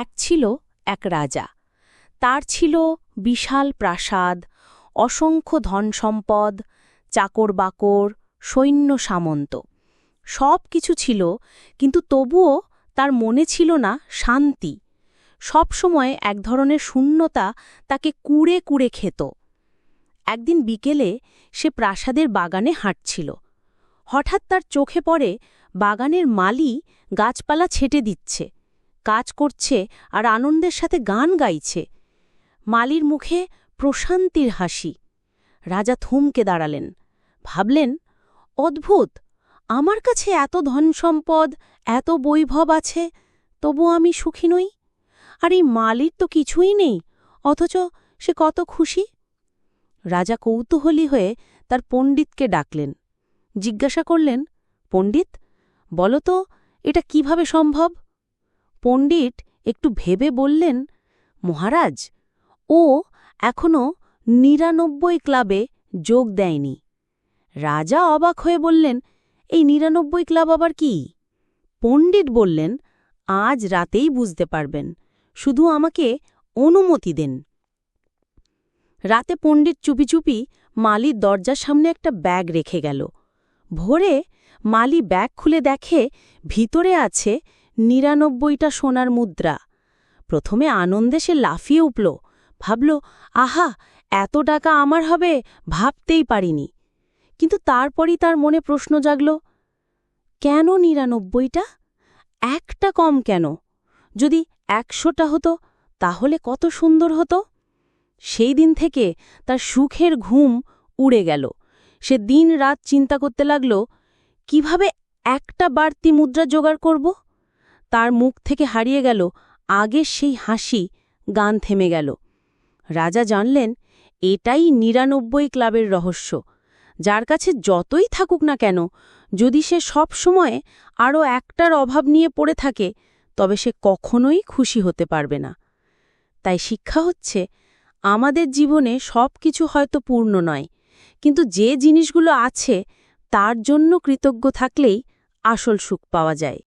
এক ছিল এক রাজা। তার ছিল বিশাল প্রাসাদ, অসংখ্য ধনসম্পদ চাকর বাকর সৈন্য সামন্ত। সব কিছু ছিল, কিন্তু তবুও তার মনে ছিল না শান্তি। সব সময় এক ধরনের শূন্যতা তাকে কুড়ে কুড়ে খেত। একদিন বিকেলে সে প্রাসাদের বাগানে হাঁটছিল। হঠাৎ তার চোখে পড়ে বাগানের মালি গাছপালা ছেটে দিচ্ছে। কাজ করছে আর আনন্দের সাথে গান গাইছে। মালির মুখে প্রশান্তির হাসি। রাজা থমকে দাঁড়ালেন। ভাবলেন, অদ্ভুত! আমার কাছে এত ধনসম্পদ, এত বৈভব আছে, তবু আমি সুখী নই। আর এই মালির তো কিছুই নেই, অথচ সে কত খুশি? রাজা কৌতূহলী হয়ে তার পণ্ডিতকে ডাকলেন। জিজ্ঞাসা করলেন, পণ্ডিত, বলো তো, এটা কীভাবে সম্ভব? পণ্ডিত একটু ভেবে বললেন, মহারাজ, ও এখনও নিরানব্বই ক্লাবে যোগ দেয়নি। রাজা অবাক হয়ে বললেন, এই নিরানব্বই ক্লাব আবার কি? পণ্ডিত বললেন, আজ রাতেই বুঝতে পারবেন, শুধু আমাকে অনুমতি দেন। রাতে পণ্ডিত চুপি চুপি মালির দরজার সামনে একটা ব্যাগ রেখে গেল। ভোরে মালি ব্যাগ খুলে দেখে ভিতরে আছে নিরানব্বইটা সোনার মুদ্রা। প্রথমে আনন্দে সে লাফিয়ে উঠল, ভাবল, আহা, এত টাকা আমার হবে ভাবতেই পারিনি। কিন্তু তারপরই তার মনে প্রশ্ন জাগল, কেন নিরানব্বইটা? একটা কম কেন? যদি একশোটা হতো, তাহলে কত সুন্দর হতো? সেই দিন থেকে তার সুখের ঘুম উড়ে গেল। সে দিন রাত চিন্তা করতে লাগল, কীভাবে একটা বাড়তি মুদ্রা জোগাড় করব? তার মুখ থেকে হারিয়ে গেল আগের সেই হাসি, গান থেমে গেল। রাজা জানলেন, এটাই নিরানব্বই ক্লাবের রহস্য। যার কাছে যতই থাকুক না কেন, যদি সে সব সময় আরও একটার অভাব নিয়ে পড়ে থাকে, তবে সে কখনোই খুশি হতে পারবে না। তাই শিক্ষা হচ্ছে, আমাদের জীবনে সব কিছু হয়তো পূর্ণ নয়, কিন্তু যে জিনিসগুলো আছে, তার জন্য কৃতজ্ঞ থাকলেই আসল সুখ পাওয়া যায়।